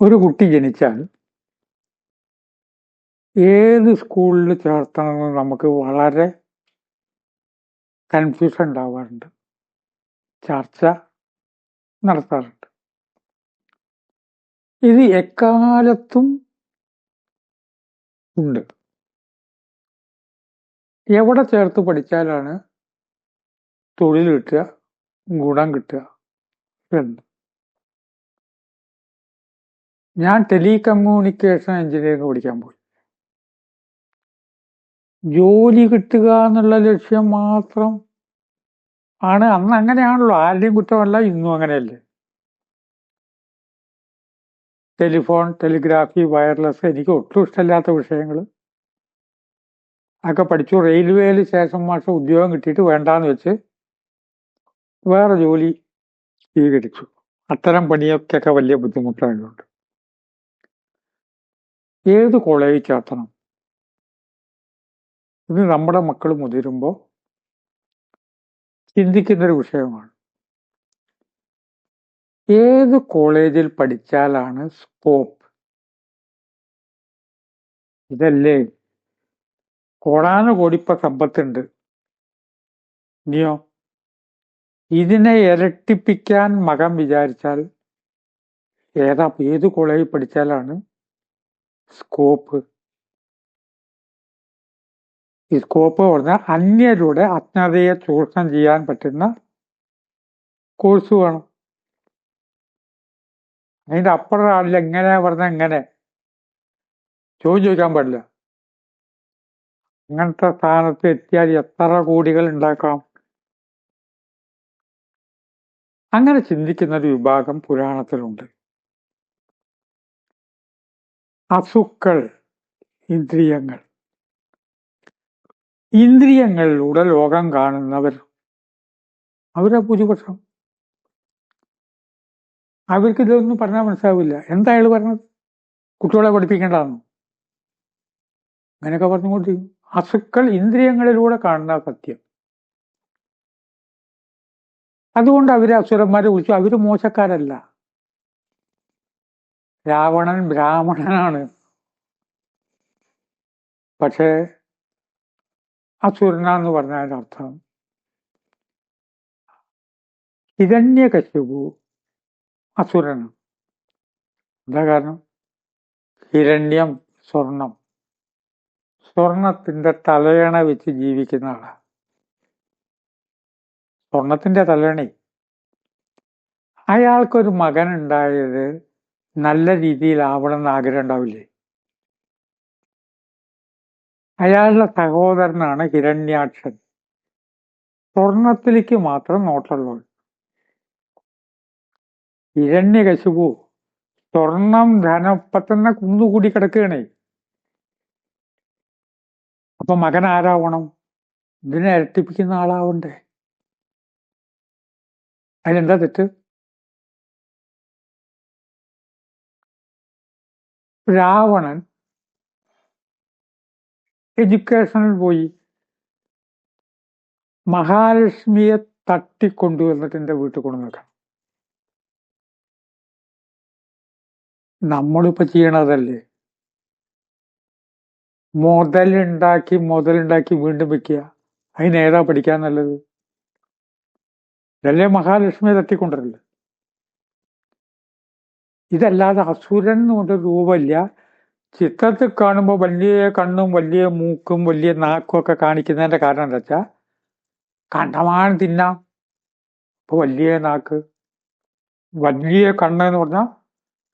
ഒരു കുട്ടി ജനിച്ചാൽ ഏത് സ്കൂളിൽ ചേർത്തണമെന്ന് നമുക്ക് വളരെ കൺഫ്യൂഷൻ ഉണ്ടാവാറുണ്ട്. ചർച്ച നടത്താറുണ്ട്. ഇത് എക്കാലത്തും ഉണ്ട്. എവിടെ ചേർത്ത് പഠിച്ചാലാണ് തൊഴിൽ കിട്ടുക ഗുണം കിട്ടുക എന്ന്. ഞാൻ ടെലികമ്മ്യൂണിക്കേഷൻ എഞ്ചിനീയറിംഗ് പഠിക്കാൻ പോയി. ജോലി കിട്ടുക എന്നുള്ള ലക്ഷ്യം മാത്രം ആണ്. അന്ന് അങ്ങനെയാണല്ലോ. ആരുടെയും കുറ്റമല്ല ഇന്നും അങ്ങനെയല്ലേ? ടെലിഫോൺ ടെലിഗ്രാഫി വയർലെസ് എനിക്ക് ഒട്ടും ഇഷ്ടമില്ലാത്ത വിഷയങ്ങൾ ഒക്കെ പഠിച്ചു. റെയിൽവേയിൽ ശേഷം മാസം ഉദ്യോഗം കിട്ടിയിട്ട് വേണ്ടാന്ന് വെച്ച് വേറെ ജോലി സ്വീകരിച്ചു. അത്തരം പണിയൊക്കെ വലിയ ബുദ്ധിമുട്ടായതുകൊണ്ട്. ഏത് ചേർത്തണം ഇത് നമ്മുടെ മക്കൾ മുതിരുമ്പോൾ ചിന്തിക്കുന്നൊരു വിഷയമാണ്. ഏത് കോളേജിൽ പഠിച്ചാലാണ് സ്കോപ്പ്? ഇതല്ലേ? കോടാനുകോടിപ്പ സമ്പത്തുണ്ട്. ഇനിയോ? ഇതിനെ ഇരട്ടിപ്പിക്കാൻ മകൻ വിചാരിച്ചാൽ ഏതാ ഏത് കോളേജിൽ പഠിച്ചാലാണ് സ്കോപ്പ്. ഈ സ്കോപ്പ് പറഞ്ഞാൽ അന്യരുടെ അജ്ഞതയെ ചൂഷണം ചെയ്യാൻ പറ്റുന്ന കോഴ്സ് വേണം. അതിന്റെ അപ്പുറം ആളിൽ എങ്ങനെ പറഞ്ഞാൽ എങ്ങനെ? ചോദിച്ചു ചോദിക്കാൻ പാടില്ല. അങ്ങനത്തെ സ്ഥാനത്ത് എത്തിയാൽ എത്ര കോടികൾ ഉണ്ടാക്കാം? അങ്ങനെ ചിന്തിക്കുന്ന ഒരു വിഭാഗം പുരാണത്തിലുണ്ട്. അസുക്കൾ ഇന്ദ്രിയങ്ങൾ. ഇന്ദ്രിയങ്ങളിലൂടെ ലോകം കാണുന്നവർ. അവരെ ഭൂരിപക്ഷം. അവർക്ക് ഇതൊന്നും പറഞ്ഞാൽ മനസ്സിലാവില്ല. എന്താ അയാൾ പറഞ്ഞത്? കുട്ടികളെ പഠിപ്പിക്കേണ്ടതെന്ന് അങ്ങനെയൊക്കെ പറഞ്ഞുകൊണ്ടിരിക്കും. അസുക്കൾ ഇന്ദ്രിയങ്ങളിലൂടെ കാണുന്ന സത്യം. അതുകൊണ്ട് അവരെ അസുരന്മാരെ വിളിച്ചു. അവർ മോശക്കാരല്ല. രാവണൻ ബ്രാഹ്മണനാണ്. പക്ഷേ അസുരന എന്ന് പറഞ്ഞതിന്റെ അർത്ഥം. ഹിരണ്യകശിപു അസുരനാണ്. എന്താ കാരണം? ഹിരണ്യം സ്വർണം. സ്വർണത്തിന്റെ തലയണ വെച്ച് ജീവിക്കുന്ന ആളാണ് സ്വർണത്തിന്റെ തലയണേ. അയാൾക്കൊരു മകൻ ഉണ്ടായത് നല്ല രീതിയിലാവണം എന്ന് ആഗ്രഹം ഉണ്ടാവില്ലേ? അയാളുടെ സഹോദരനാണ് ഹിരണ്യാക്ഷൻ. സ്വർണത്തിലേക്ക് മാത്രം നോട്ടുള്ളത് ഹിരണ്യകശുപു സ്വർണം ധനപ്പം തന്നെ കുന്നുകൂടി കിടക്കുകയാണേ. അപ്പൊ മകൻ ആരാവണം? ഇതിനെ ഇരട്ടിപ്പിക്കുന്ന ആളാവണ്ടേ? അതിനെന്താ തെറ്റ്? രാവണൻ എഡ്യൂക്കേഷനിൽ പോയി മഹാലക്ഷ്മിയെ തട്ടിക്കൊണ്ടുവന്നിട്ട് എന്റെ വീട്ടിൽ കൊണ്ടു നിൽക്കണം നമ്മളിപ്പോ ചെയ്യണതല്ലേ? മുതലുണ്ടാക്കി മുതലുണ്ടാക്കി വീണ്ടും വെക്കുക. അതിനേതാ പഠിക്കാൻ നല്ലത്? ഇതല്ലേ മഹാലക്ഷ്മിയെ തട്ടിക്കൊണ്ടല്ലേ ഇതല്ലാതെ അസുരൻ കൊണ്ട് രൂപമില്ല. ചിത്രത്തിൽ കാണുമ്പോൾ വലിയ കണ്ണും വലിയ മൂക്കും വലിയ നാക്കും ഒക്കെ കാണിക്കുന്നതിന്റെ കാരണം എന്താ വെച്ചാൽ കണ്ടമാനം തിന്നാം. ഇപ്പൊ വലിയ നാക്ക്. വലിയ കണ്ണ് എന്ന് പറഞ്ഞാൽ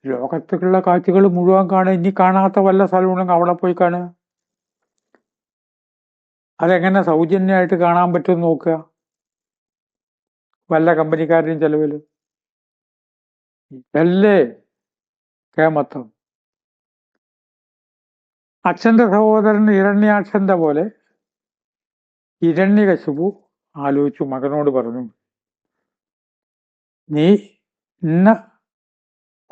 ലോകത്തിലുള്ള കാഴ്ചകൾ മുഴുവൻ കാണുക. ഇനി കാണാത്ത വല്ല സ്ഥലമുണ്ടെങ്കിൽ അവിടെ പോയി കാണുക. അതെങ്ങനെ സൗജന്യമായിട്ട് കാണാൻ പറ്റും നോക്കുക. വല്ല കമ്പനിക്കാരുടെയും ചെലവിൽ ഇതല്ലേ? കേമത്വം അച്ഛന്റെ സഹോദരൻ ഇരണ്യാക്ഷന്റെ പോലെ ഇരണ്യകശുപു ആലോചിച്ചു മകനോട് പറഞ്ഞു നീ ഇന്ന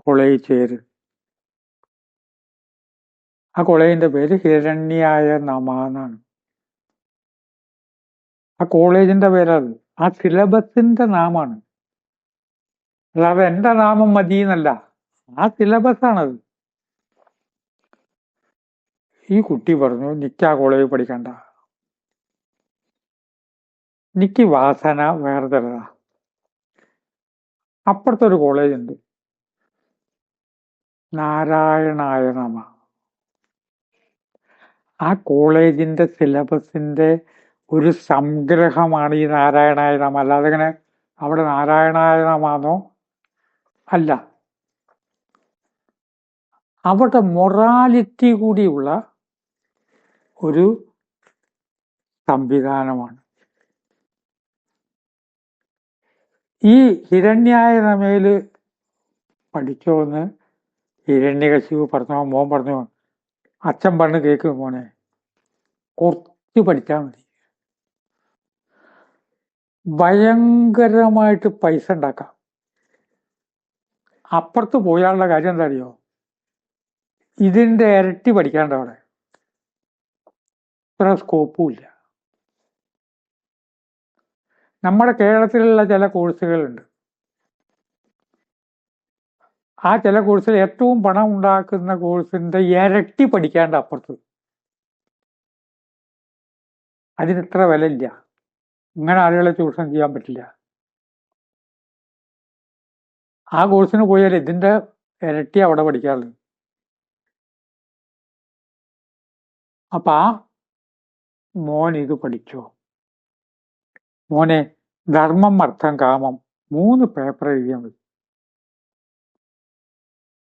കൊളയിൽ ചേര്. ആ കോളേജിന്റെ പേര് ഹിരണ്യായ നമ എന്നാണ്. ആ കോളേജിന്റെ പേരത് ആ സിലബസിന്റെ നാമാണ്. അല്ലാതെ എന്റെ നാമം മതി എന്നല്ല ആ സിലബസ് സിലബസാണത്. ഈ കുട്ടി പറഞ്ഞു നിക്കാ കോളേജ് പഠിക്കണ്ട. നിക്ക് വാസന വേറെ തരതാ അപ്പുറത്തൊരു കോളേജ് ഉണ്ട് നാരായണായ നമ. ആ കോളേജിന്റെ സിലബസിന്റെ ഒരു സംഗ്രഹമാണ് ഈ നാരായണായ നമ. അല്ലാതെ ഇങ്ങനെ അവിടെ നാരായണായ അല്ല. അവിടെ മൊറാലിറ്റി കൂടിയുള്ള ഒരു സംവിധാനമാണ്. ഈ ഹിരണ്യായ നമയിൽ പഠിച്ചോന്ന് ഹിരണ്യകശിവ് പറഞ്ഞു മോൻ പറഞ്ഞു അച്ഛൻ പറഞ്ഞു കേക്ക് മോനെ കുറച്ച് പഠിച്ചാൽ മതി. ഭയങ്കരമായിട്ട് പൈസ ഉണ്ടാക്കാം. അപ്പുറത്ത് പോയാലുള്ള കാര്യം എന്താ അറിയോ? ഇതിന്റെ ഇരട്ടി പഠിക്കാണ്ട് അവിടെ. ഇത്ര സ്കോപ്പും ഇല്ല. നമ്മുടെ കേരളത്തിലുള്ള ചില കോഴ്സുകളുണ്ട് ആ ചില കോഴ്സിൽ ഏറ്റവും പണം ഉണ്ടാക്കുന്ന കോഴ്സിന്റെ ഇരട്ടി പഠിക്കാണ്ട് അപ്പുറത്ത്. അതിന് ഇത്ര വില ഇല്ല ഇങ്ങനെ ആളുകളെ ചൂഷണം ചെയ്യാൻ പറ്റില്ല. ആ കോഴ്സിന് പോയാൽ ഇതിന്റെ ഇരട്ടി അവിടെ പഠിക്കാറുള്ളത് അപ്പൊ ആ മോൻ ഇത് പഠിച്ചു? മോനെ ധർമ്മം അർത്ഥം കാമം മൂന്ന് പേപ്പർ എഴുതിയാൽ മതി.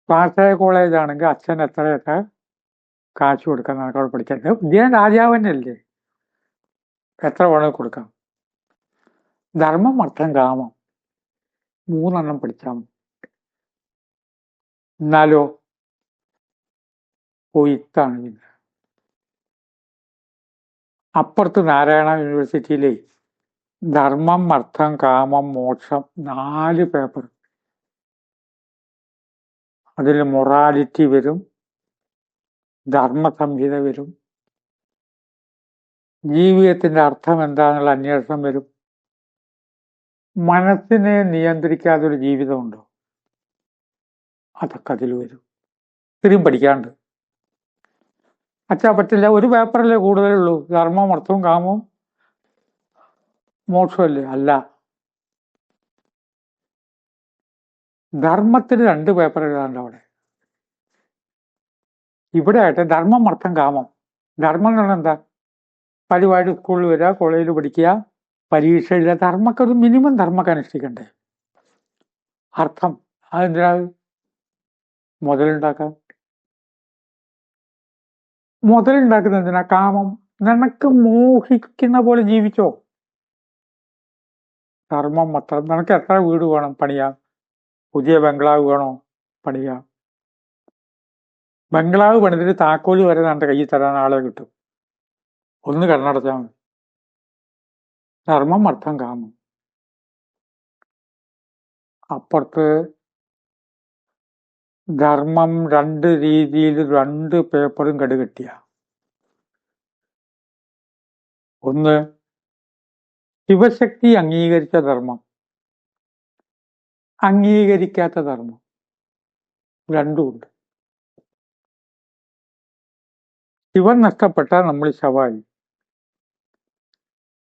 വാർത്തയ കോളേജ് ആണെങ്കിൽ അച്ഛൻ എത്രയൊക്കെ കാശ് കൊടുക്കാൻ അവിടെ പഠിക്കാൻ. ഇദ്ദേഹം രാജാവനല്ലേ എത്ര വേണമെങ്കിൽ കൊടുക്കാം. ധർമ്മം അർത്ഥം കാമം മൂന്നെണ്ണം പഠിച്ചാൽ മതി. എന്നാലോ പോയിത്താണ് പിന്നെ അപ്പുറത്ത് നാരായണ യൂണിവേഴ്സിറ്റിയിലെ ധർമ്മം അർത്ഥം കാമം മോക്ഷം നാല് പേപ്പർ അതിൽ മൊറാലിറ്റി വരും ധർമ്മസംഹിത വരും ജീവിതത്തിന്റെ അർത്ഥം എന്താണെന്നുള്ള അന്വേഷണം വരും. മനസ്സിനെ നിയന്ത്രിക്കാത്തൊരു ജീവിതമുണ്ടോ? അതൊക്കെ അതിൽ വരും. ഇത്രയും പഠിക്കാണ്ട്. അച്ഛാ പറ്റില്ല. ഒരു പേപ്പറല്ലേ കൂടുതലുള്ളൂ. ധർമ്മവും അർത്ഥവും കാമവും മോക്ഷമല്ലേ അല്ല? ധർമ്മത്തിന് രണ്ട് പേപ്പർ എഴുതാണ്ട് അവിടെ. ഇവിടെ ആയിട്ട് ധർമ്മം അർത്ഥം കാമം. ധർമ്മം എന്ന് പറഞ്ഞാൽ എന്താ? പരിപാടി സ്കൂളിൽ വരിക കോളേജിൽ പഠിക്കുക പരീക്ഷ എഴുതുക. ധർമ്മക്ക് ഒരു മിനിമം ധർമ്മക്ക് അനുഷ്ഠിക്കണ്ടേ? അർത്ഥം. അതെന്തിനാ? മുതലുണ്ടാക്കാം മുതലുണ്ടാക്കുന്ന എന്തിനാ കാമം. നിനക്ക് മോഹിക്കുന്ന പോലെ ജീവിച്ചോ? കർമ്മം അത്ര നിനക്ക് എത്ര വീട് വേണം പണിയാം? പുതിയ ബംഗ്ലാവ് വേണോ പണിയാം? ബംഗ്ലാവ് പണിതിട്ട് താക്കോൽ വരെ നിന്റെ കയ്യിൽ തരാൻ ആളെ കിട്ടും. ഒന്ന് കണ്ണടച്ചാൽ മതി. ധർമ്മം അർത്ഥം കാമം. അപ്പുറത്ത് ധർമ്മം രണ്ട് രീതിയിൽ രണ്ട് പേപ്പറും കടുകെട്ടിയ. ഒന്ന് ശിവശക്തി അംഗീകരിച്ച ധർമ്മം. അംഗീകരിക്കാത്ത ധർമ്മം. രണ്ടുമുണ്ട് ശിവൻ നഷ്ടപ്പെട്ടാൽ നമ്മൾ ശവായി.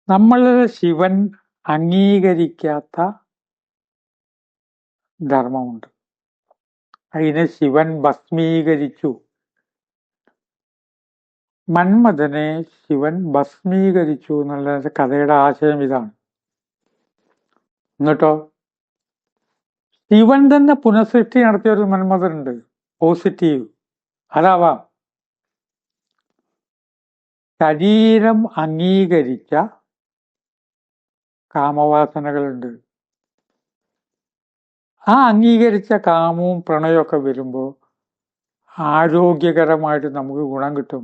നമ്മൾ ശിവൻ അംഗീകരിക്കാത്ത ധർമ്മമുണ്ട്. അതിനെ ശിവൻ ഭസ്മീകരിച്ചു. മന്മഥനെ ശിവൻ ഭസ്മീകരിച്ചു എന്നുള്ള കഥയുടെ ആശയം ഇതാണ്. എന്നിട്ടോ? ശിവൻ തന്നെ പുനഃസൃഷ്ടി നടത്തിയ ഒരു മന്മഥനുണ്ട്. പോസിറ്റീവ് അതാവാം. ശരീരം അംഗീകരിച്ച കാമവാസനകളുണ്ട്. ആ അംഗീകരിച്ച കാമവും പ്രണയമൊക്കെ വരുമ്പോൾ ആരോഗ്യകരമായിട്ട് നമുക്ക് ഗുണം കിട്ടും.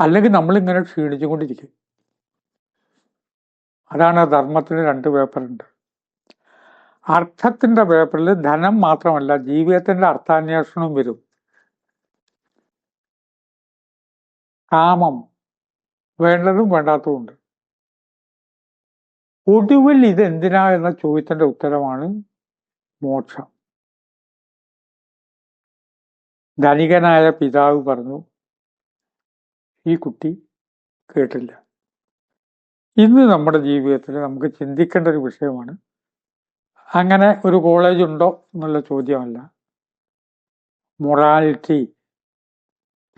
അല്ലെങ്കിൽ നമ്മളിങ്ങനെ ക്ഷീണിച്ചുകൊണ്ടിരിക്കും. അതാണ് ധർമ്മത്തിന് രണ്ട് പേപ്പറുണ്ട്. അർത്ഥത്തിന്റെ പേപ്പറിൽ ധനം മാത്രമല്ല ജീവിതത്തിന്റെ അർത്ഥാന്വേഷണവും വരും. കാമം വേണ്ടതും വേണ്ടാത്തതും ഉണ്ട്. ഒടുവിൽ ഇതെന്തിനാ എന്ന ചോദ്യത്തിന്റെ ഉത്തരമാണ് മോക്ഷം. ധനികനായ പിതാവ് പറഞ്ഞു ഈ കുട്ടി കേട്ടില്ല. ഇന്ന് നമ്മുടെ ജീവിതത്തിൽ നമുക്ക് ചിന്തിക്കേണ്ട ഒരു വിഷയമാണ്. അങ്ങനെ ഒരു കോളേജ് ഉണ്ടോ എന്നുള്ള ചോദ്യമല്ല. മൊറാലിറ്റി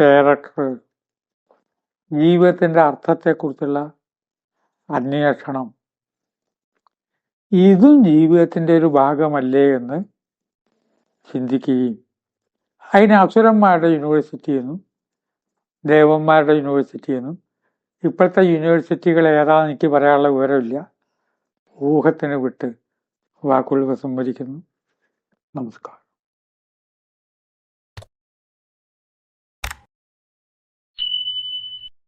ക്യാരക്ടർ ജീവിതത്തിന്റെ അർത്ഥത്തെക്കുറിച്ചുള്ള അന്വേഷണം ഇതും ജീവിതത്തിന്റെ ഒരു ഭാഗമല്ലേ എന്ന് ചിന്തിക്കുകയും അതിന് അസുരന്മാരുടെ യൂണിവേഴ്സിറ്റി എന്നും ദേവന്മാരുടെ യൂണിവേഴ്സിറ്റി എന്നും ഇപ്പോഴത്തെ യൂണിവേഴ്സിറ്റികൾ ഏതാണെന്ന് എനിക്ക് പറയാനുള്ള വിവരമില്ല. ഊഹത്തിന് വിട്ട് വാക്കുകൾ സംവദിക്കുന്നു നമസ്കാരം.